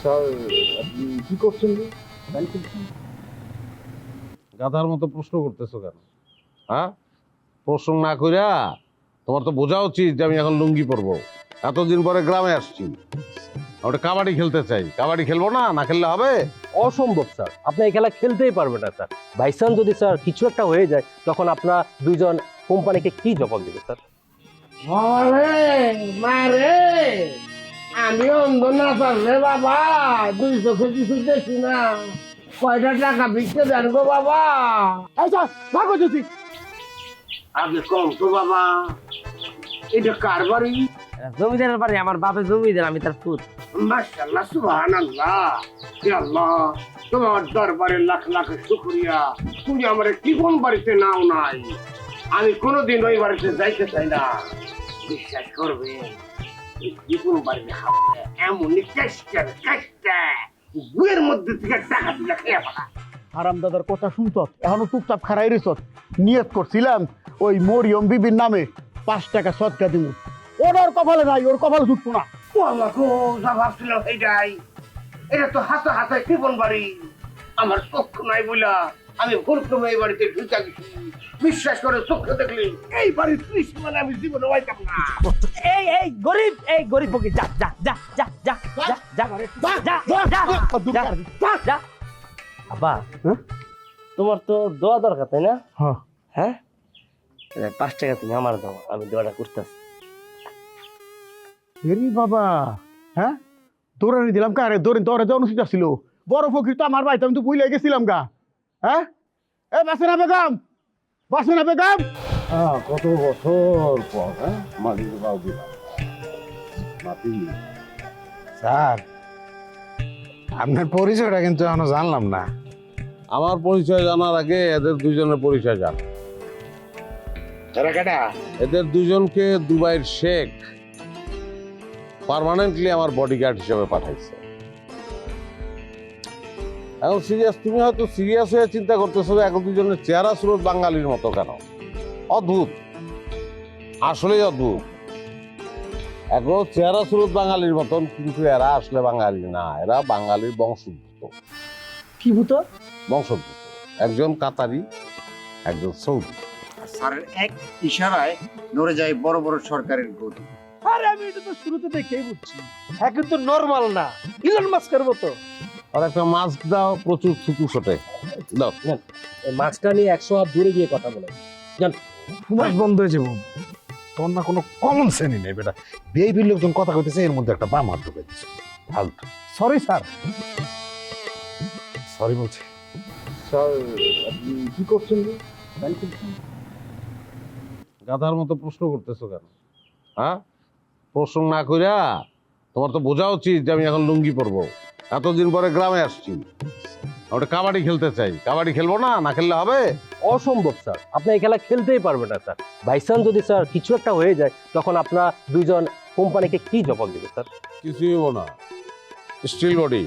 Sir আপনি কি করছেন রে? গান করছেন? গাধার মতো প্রশ্ন করতেছো কেন? হ্যাঁ? প্রশ্ন না কইরা তোমার তো বোঝা উচিত যে আমি এখন লুঙ্গি পরবো। এতদিন পরে গ্রামে আসছি। আমরা কাবাডি খেলতে চাই। কাবাডি খেলব না? না খেললে হবে? অসম্ভব স্যার। আপনি এই খেলা খেলতেই পারবেন না স্যার। বাইসান যদি স্যার কিছু একটা হয়ে যায় তখন আপনারা দুইজন কোম্পানিকে কি জবাব দেবে স্যার? মারে মারে! আমি অন্ধ না পারলে বাবা দুই চোখে কিছু দেখি না। কয়টা টাকা বিকতে দেন গো বাবা? আচ্ছা ভাগো যদি আপনি কম তো বাবা। এটা কার বাড়ি? জমিদারের বাড়ি আমার বাপের জমিদার আমি তার পুত। মাশাআল্লাহ সুবহানাল্লাহ। ইয়া আল্লাহ তোমার দরবারে লাখ লাখ শুকরিয়া। তুমি আমার জীবন বাড়িতে নাও নাই? আমি কোনোদিন ওই বাড়িতে যাইতে চাই না। বিশ্বাস করবে? জীবন বাড়িতে খাবে এমনই চেষ্টা চেষ্টা গুয়ের মধ্যে থেকে টাকা দিলে খেয়ে ফেলা আরাম দাদার কথা শুনছ এখনও চুপচাপ খারাই রেছ নিয়ত করছিলাম, ওই মরিয়ম বিবির নামে পাঁচ টাকা সৎকা দিব ওর কপালে নাই, ওর কপালে জুটবো না। ও যা ভাবছিলাম এইটাই এটা তো হাতে হাতে জীবন বাড়ি। আমার চক্ষু নাই বইলা। আমি ভুল ক্রমে এই বাড়িতে ঢুকে বিশ্বাস করে সুখ দেখলি এই বাড়ির ত্রিসীমানে আমি জীবনে পাইতাম না এই এই গরিব এই গরিব বকে যা যা যা যা যা যা যা যা যা যা যা যা তোমার তো দোয়া দরকার তাই না হ্যাঁ পাঁচ টাকা তুমি আমার দাও আমি দোয়াটা করতেছি বাবা হ্যাঁ দৌড়ানি দিলাম কারে দৌড়ে দৌড়ে যাওয়ানো ছিল বড় ফকির তো আমার বাড়িতে আমি তো বুঝলে গেছিলাম গা হ্যাঁ? এ বাসেনা বেগম! বাসেনা বেগম! হ্যাঁ কত বছর পর হ্যাঁ? দিলাম। স্যার আপনার পরিচয়টা কিন্তু এখনও জানলাম না। আমার পরিচয় জানার আগে এদের দুজনের পরিচয় জান। এদের দুজনকে দুবাইয়ের শেখ পার্মানেন্টলি আমার বডিগার্ড হিসেবে পাঠাইছে। এখন সিরিয়াস তুমি হয়তো সিরিয়াস হয়ে চিন্তা করতেছো যে এখন দুজনের চেহারা স্রোত বাঙালির মতো কেন? অদ্ভুত। আসলেই অদ্ভুত। এখন চেহারা স্রোত বাঙালির মতন কিন্তু এরা আসলে বাঙালি না। এরা বাঙালির বংশোদ্ভূত। কি ভূত? বংশোদ্ভূত। একজন কাতারি একজন সৌদি। স্যারের এক ইশারায় নড়ে যায় বড় বড় সরকারের গতি। আরে আমি এটা তো শুরুতে দেখেই বুঝছি। হ্যাঁ কিন্তু নর্মাল না। ইলন মাস্কের মতো। আর একটা মাস্ক দাও প্রচুর থুতু ছোটে দাও। মাছটা নিয়ে একশো হাত দূরে গিয়ে কথা বলে। ফুমাস বন্ধ হয়েছে বোন তোর না কোনো কমন সেন্সই নেই বেটা। বিএপির লোকজন কথা কইতেছে এর মধ্যে একটা বাম হাত ঢুকে দিচ্ছে ফালতু। সরি স্যার সরি বলছি। স্যার কি করছেন করছেন? গাধার মতো প্রশ্ন করতেছো কেন? হ্যাঁ? প্রশ্ন না কইরা তোমার তো বোঝা উচিত যে আমি এখন লুঙ্গি পরবো। এতদিন পরে গ্রামে আসছি। আমরা কাবাডি খেলতে চাই। কাবাডি খেলব না? না খেললে হবে? অসম্ভব স্যার। আপনি এই খেলা খেলতেই পারবেন না স্যার। বাইসান যদি স্যার কিছু একটা হয়ে যায় তখন আপনারা দুইজন কোম্পানিকে কি জবাব দেবে স্যার? কিছুই হব না। স্টিল বডি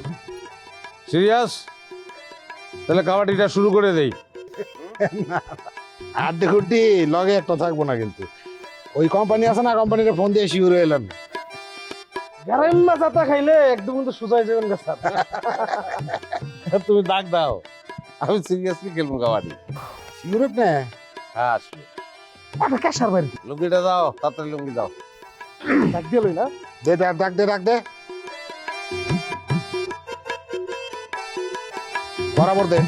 সিরিয়াস তাহলে কাবাডিটা শুরু করে দেই। আর দেখুটি লগে একটা থাকব না কিন্তু। ওই কোম্পানি আছে না কোম্পানিতে ফোন দিয়ে শিউর এলাম গ্যারাম মাছাটা খাইলে একদম কিন্তু সুজাই যাবেন না স্যার। তুমি ডাক দাও। আমি সিরিয়াসলি খেলব কাবাডি। শিউর না? হ্যাঁ আসবে একটা ক্যাশার বাড়ি। লুঙ্গিটা দাও তাড়াতাড়ি লুঙ্গি দাও। ডাক না? দে দে ডাক দে ডাক দে। বরাবর দে।